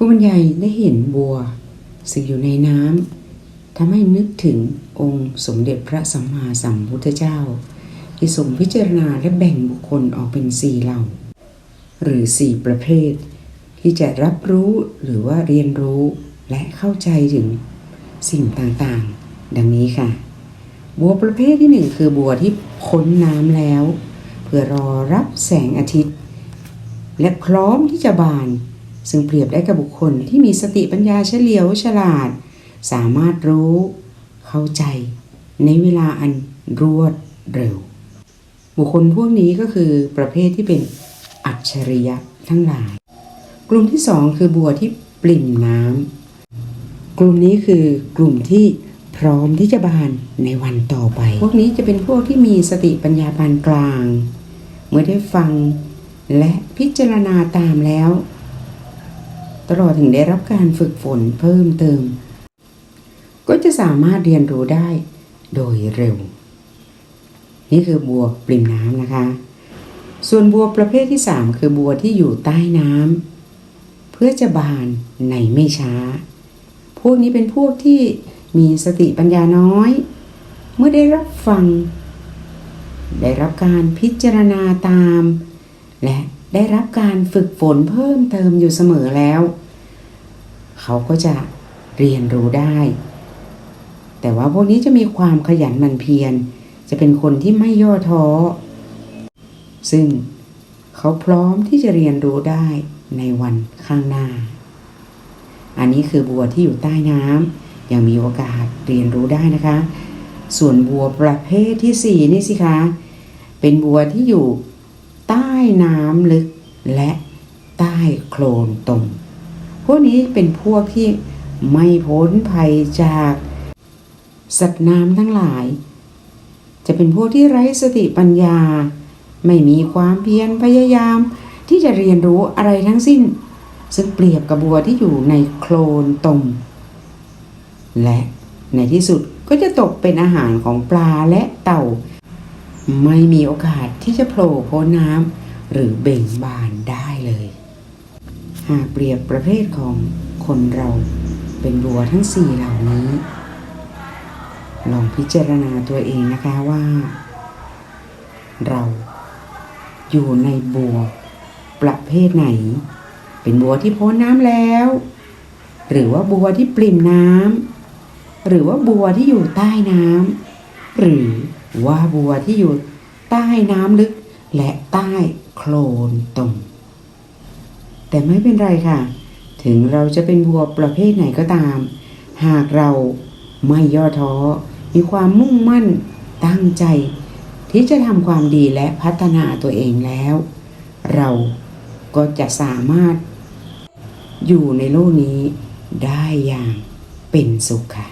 ผู้บรรยายได้เห็นบัวซึ่งอยู่ในน้ำทำให้นึกถึงองค์สมเด็จพระสัมมาสัมพุทธเจ้า ที่ทรงพิจารณาและแบ่งบุคคลออกเป็นสี่เหล่า หรือสี่ประเภท ที่จะรับรู้หรือว่าเรียนรู้และเข้าใจถึงสิ่งต่างๆ ดังนี้ค่ะ บัวประเภทที่หนึ่งคือบัวที่พ้นน้ำแล้ว เพื่อรอรับแสงอาทิตย์ และพร้อมที่จะบาน ซึ่งเปรียบได้กับบุคคลที่มีสติปัญญาเฉลียวฉลาด สามารถรู้ เข้าใจ ในเวลาอันรวดเร็ว บุคคลพวกนี้ก็คือประเภทที่เป็นอัจฉริยะทั้งหลาย กลุ่มที่สองคือบัวที่ปริ่มน้ำกลุ่มนี้คือกลุ่มที่พร้อมที่จะบานในวันต่อไป พวกนี้จะเป็นพวกที่มีสติปัญญาปานกลาง เมื่อได้ฟังและพิจารณาตามแล้ว ตลอดถึงได้รับการฝึกฝนเพิ่มเติม ก็จะสามารถเรียนรู้ได้โดยเร็ว นี่คือบัวปริ่มน้ำนะคะ ส่วนบัวประเภทที่ 3 คือบัวที่อยู่ใต้น้ำเพื่อจะบานในไม่ช้า พวกนี้เป็นพวกที่มีสติปัญญาน้อย เมื่อได้รับฟัง ได้รับการพิจารณาตาม และ ได้รับการฝึกฝนเพิ่มเติมอยู่เสมอแล้ว เขาก็จะเรียนรู้ได้ แต่ว่าพวกนี้จะมีความขยันหมั่นเพียร จะเป็นคนที่ไม่ย่อท้อ ซึ่งเขาพร้อมที่จะเรียนรู้ได้ในวันข้างหน้า อันนี้คือบัวที่อยู่ใต้น้ำยังมีโอกาสเรียนรู้ได้นะคะ ส่วนบัวประเภทที่สี่นี่สิคะ เป็นบัวที่อยู่ ใต้น้ำลึกและใต้โคลนตม พวกนี้เป็นพวกที่ไม่พ้นภัยจาก สัตว์น้ำทั้งหลาย จะเป็นพวกที่ไร้สติปัญญา ไม่มีความเพียรพยายาม ที่จะเรียนรู้อะไรทั้งสิ้น ซึ่งเปรียบกับบัวที่อยู่ในโคลนตม และในที่สุดก็จะตกเป็นอาหารของปลาและเต่า ไม่มีโอกาสที่จะโผล่พ้นน้ำหรือเบ่งบานได้เลย หากเปรียบประเภทของคนเราเป็นบัวทั้งสี่เหล่านี้ ลองพิจารณาตัวเองนะคะว่า เราอยู่ในบัวประเภทไหน เป็นบัวที่พ้นน้ำแล้ว หรือว่าบัวที่ปริ่มน้ำหรือว่าบัวที่อยู่ใต้น้ำหรือ ว่าบัวที่อยู่ใต้น้ำลึก และใต้โคลนตมแต่ไม่เป็นไรค่ะ ถึงเราจะเป็นบัวประเภทไหนก็ตาม หากเราไม่ย่อท้อ มีความมุ่งมั่นตั้งใจ ที่จะทำความดีและพัฒนาตัวเองแล้ว เราก็จะสามารถอยู่ในโลกนี้ได้อย่างเป็นสุขค่ะ